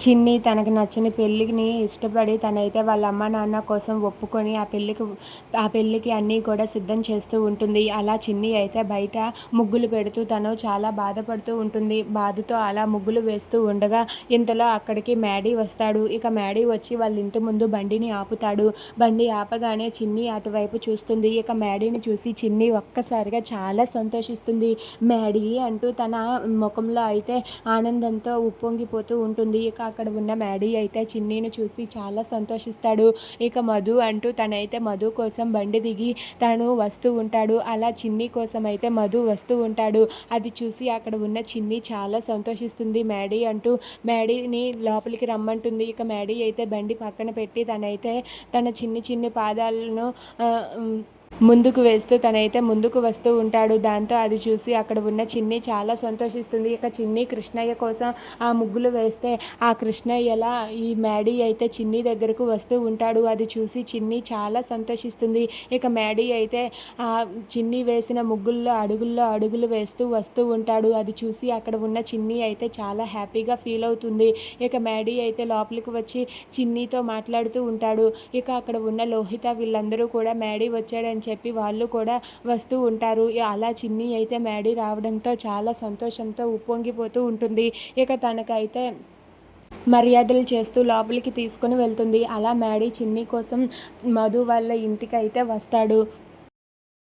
చిన్ని తనకు నచ్చిన పెళ్ళిని ఇష్టపడి తనైతే వాళ్ళ అమ్మ నాన్న కోసం ఒప్పుకొని ఆ పెళ్ళికి ఆ పెళ్ళికి అన్నీ కూడా సిద్ధం చేస్తూ ఉంటుంది. అలా చిన్ని అయితే బయట ముగ్గులు పెడుతూ తను చాలా బాధపడుతూ ఉంటుంది. బాధతో అలా ముగ్గులు వేస్తూ ఉండగా ఇంతలో అక్కడికి మ్యాడీ వస్తాడు. ఇక మ్యాడీ వచ్చి వాళ్ళ ఇంటి ముందు బండిని ఆపుతాడు. బండి ఆపగానే చిన్ని అటువైపు చూస్తుంది. ఇక మ్యాడీని చూసి చిన్ని ఒక్కసారిగా చాలా సంతోషిస్తుంది. మ్యాడీ అంటూ తన ముఖంలో అయితే ఆనందంతో ఉప్పొంగిపోతూ ఉంటుంది. ఇక అక్కడ ఉన్న మ్యాడీ అయితే చిన్నీని చూసి చాలా సంతోషిస్తాడు. ఇక మధు అంటూ తనైతే మధు కోసం బండి దిగి తను వస్తూ ఉంటాడు. అలా చిన్ని కోసం అయితే మధు వస్తూ ఉంటాడు. అది చూసి అక్కడ ఉన్న చిన్ని చాలా సంతోషిస్తుంది. మ్యాడీ అంటూ మ్యాడీని లోపలికి రమ్మంటుంది. ఇక మ్యాడీ అయితే బండి పక్కన పెట్టి తనైతే తన చిన్ని చిన్ని పాదాలను ముందుకు వేస్తూ తనైతే ముందుకు వస్తూ ఉంటాడు. దాంతో అది చూసి అక్కడ ఉన్న చిన్ని చాలా సంతోషిస్తుంది. ఇక చిన్ని కృష్ణయ్య కోసం ఆ ముగ్గులు వేస్తే ఆ కృష్ణయ్యలా ఈ మ్యాడీ అయితే చిన్ని దగ్గరకు వస్తూ ఉంటాడు. అది చూసి చిన్ని చాలా సంతోషిస్తుంది. ఇక మ్యాడీ అయితే ఆ చిన్ని వేసిన ముగ్గుల్లో అడుగుల్లో అడుగులు వేస్తూ వస్తూ ఉంటాడు. అది చూసి అక్కడ ఉన్న చిన్ని అయితే చాలా హ్యాపీగా ఫీల్ అవుతుంది. ఇక మ్యాడీ అయితే లోపలికి వచ్చి చిన్నితో మాట్లాడుతూ ఉంటాడు. ఇక అక్కడ ఉన్న లోహిత వీళ్ళందరూ కూడా మ్యాడీ వచ్చాడని చెప్పి వాళ్ళు కూడా వస్తూ ఉంటారు. అలా చిన్ని అయితే మ్యాడీ రావడంతో చాలా సంతోషంతో ఉప్పొంగిపోతూ ఉంటుంది. ఇక తనకైతే మర్యాదలు చేస్తూ లోపలికి తీసుకొని వెళ్తుంది. అలా మ్యాడీ చిన్ని కోసం మధు వాళ్ళ ఇంటికి అయితే వస్తాడు.